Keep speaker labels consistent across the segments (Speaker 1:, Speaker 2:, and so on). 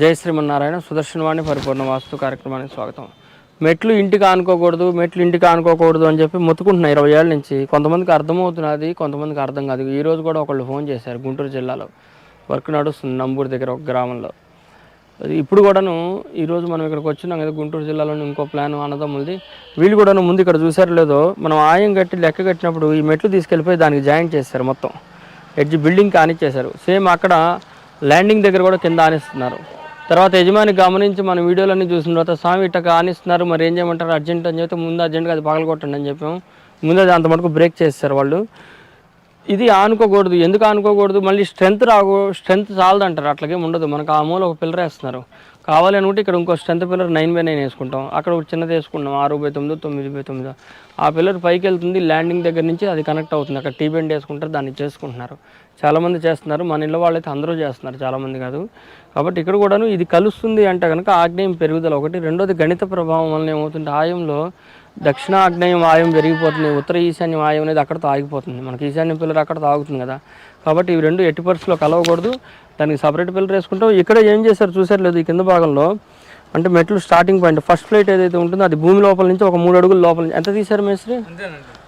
Speaker 1: జై శ్రీమన్నారాయణ సుదర్శనవాణి పరిపూర్ణ వాస్తు కార్యక్రమానికి స్వాగతం. మెట్లు ఇంటికి ఆనుకోకూడదు మెట్లు ఇంటికి ఆనుకోకూడదు అని చెప్పి మొత్తుకుంటున్నాయి ఇరవై ఏళ్ళ నుంచి కొంతమందికి అర్థమవుతున్నది కొంతమందికి అర్థం కాదు. ఈ రోజు కూడా ఒకళ్ళు ఫోన్ చేశారు గుంటూరు జిల్లాలో. వర్క్ నడుస్తుంది నంబూరు దగ్గర ఒక గ్రామంలో. అది ఇప్పుడు కూడాను ఈరోజు మనం ఇక్కడికి వచ్చినాం కదా గుంటూరు జిల్లాలోని ఇంకో ప్లాన్ అన్నదమ్ములది. వీళ్ళు కూడాను ముందు ఇక్కడ చూసారో లేదో మనం ఆయం కట్టి లెక్క కట్టినప్పుడు ఈ మెట్లు తీసుకెళ్ళిపోయి దానికి జాయింట్ చేశారు మొత్తం. ఎడ్జ్ బిల్డింగ్ కానిచ్చేశారు. సేమ్ అక్కడ ల్యాండింగ్ దగ్గర కూడా కింద ఆనిస్తున్నారు. తర్వాత యజమాని గమనించి మన వీడియోలన్నీ చూసిన తర్వాత స్వామి ఇట్ట కానిస్తున్నారు మరి ఏం చేయమంటారు? అర్జెంట్ అని చెప్తే ముందు అర్జెంట్గా అది పగలగొట్టండి అని చెప్పాము. ముందు అది అంత మటుకు బ్రేక్ చేస్తారు వాళ్ళు. ఇది ఆనుకోకూడదు. ఎందుకు ఆనుకోకూడదు? మళ్ళీ స్ట్రెంత్ రాకూ స్ట్రెంత్ చాలదంటారు. అట్లాగే ఉండదు. మనకు ఆ మూల ఒక పిల్లరేస్తున్నారు కావాలి అనుకుంటే ఇక్కడ ఇంకో strength pillar nine by nine వేసుకుంటాం. అక్కడ ఒక చిన్నది వేసుకుంటాం ఆరు బై తొమ్మిది తొమ్మిది బై తొమ్మిది. ఆ పిల్లర్ పైకి వెళ్తుంది ల్యాండింగ్ దగ్గర నుంచి అది కనెక్ట్ అవుతుంది. అక్కడ టీ బెండ్ వేసుకుంటారు దాన్ని చేసుకుంటున్నారు. చాలామంది చేస్తున్నారు. మన ఇళ్ళ వాళ్ళైతే అందరూ చేస్తున్నారు చాలామంది కాదు. కాబట్టి ఇక్కడ కూడాను ఇది కలుస్తుంది అంటే కనుక ఆగ్నేయం పెరుగుదల ఒకటి. రెండోది గణిత ప్రభావం వలన ఏమవుతుంది ఆయంలో దక్షిణ ఆగ్నేయం ఆయం పెరిగిపోతుంది ఉత్తర ఈశాన్యం ఆయం అనేది అక్కడతో ఆగిపోతుంది. మనకి ఈశాన్యం పిల్లర్ అక్కడతో ఆగుతుంది కదా. కాబట్టి ఇవి రెండు ఎట్టి పరిస్థితుల్లో కలవకూడదు. దానికి సపరేట్ పిల్లర్ వేసుకుంటాం. ఇక్కడ ఏం చేశారు చూసారు లేదు ఈ కింద భాగంలో. అంటే మెట్లు స్టార్టింగ్ పాయింట్ ఫస్ట్ ఫ్లైట్ ఏదైతే ఉంటుందో అది భూమి లోపల నుంచి ఒక మూడు అడుగుల లోపల నుంచి ఎంత తీశారు మేస్త్రి?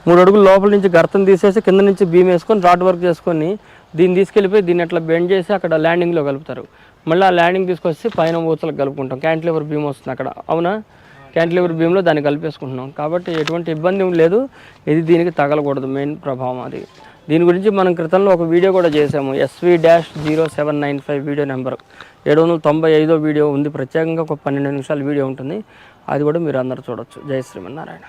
Speaker 1: మూడు అడుగుల లోపల నుంచి గర్తం తీసేసి కింద నుంచి బీమ్ వేసుకొని రాడ్ వర్క్ చేసుకొని దీన్ని తీసుకెళ్ళిపోయి దీన్ని అట్లా బెండ్ చేసి అక్కడ ల్యాండింగ్లో కలుపుతారు. మళ్ళీ ఆ ల్యాండింగ్ తీసుకొచ్చి పైన ఊతలకు కలుపుకుంటాం. క్యాంటిలివర్ బీమ్ వస్తుంది అక్కడ. అవునా? క్యాంటిలివర్ బీమ్లో దాన్ని కలిపేసుకుంటున్నాం. కాబట్టి ఎటువంటి ఇబ్బంది లేదు. ఇది దీనికి తగలకూడదు. మెయిన్ ప్రభావం అది. దీని గురించి మనం క్రితంలో ఒక వీడియో కూడా చేసాము SV dash zero seven nine five video number. ఏడు వందల తొంభై ఐదో వీడియో ఉంది. ప్రత్యేకంగా ఒక పన్నెండు నిమిషాల వీడియో ఉంటుంది. అది కూడా మీరు అందరూ చూడొచ్చు. జై శ్రీమన్నారాయణ.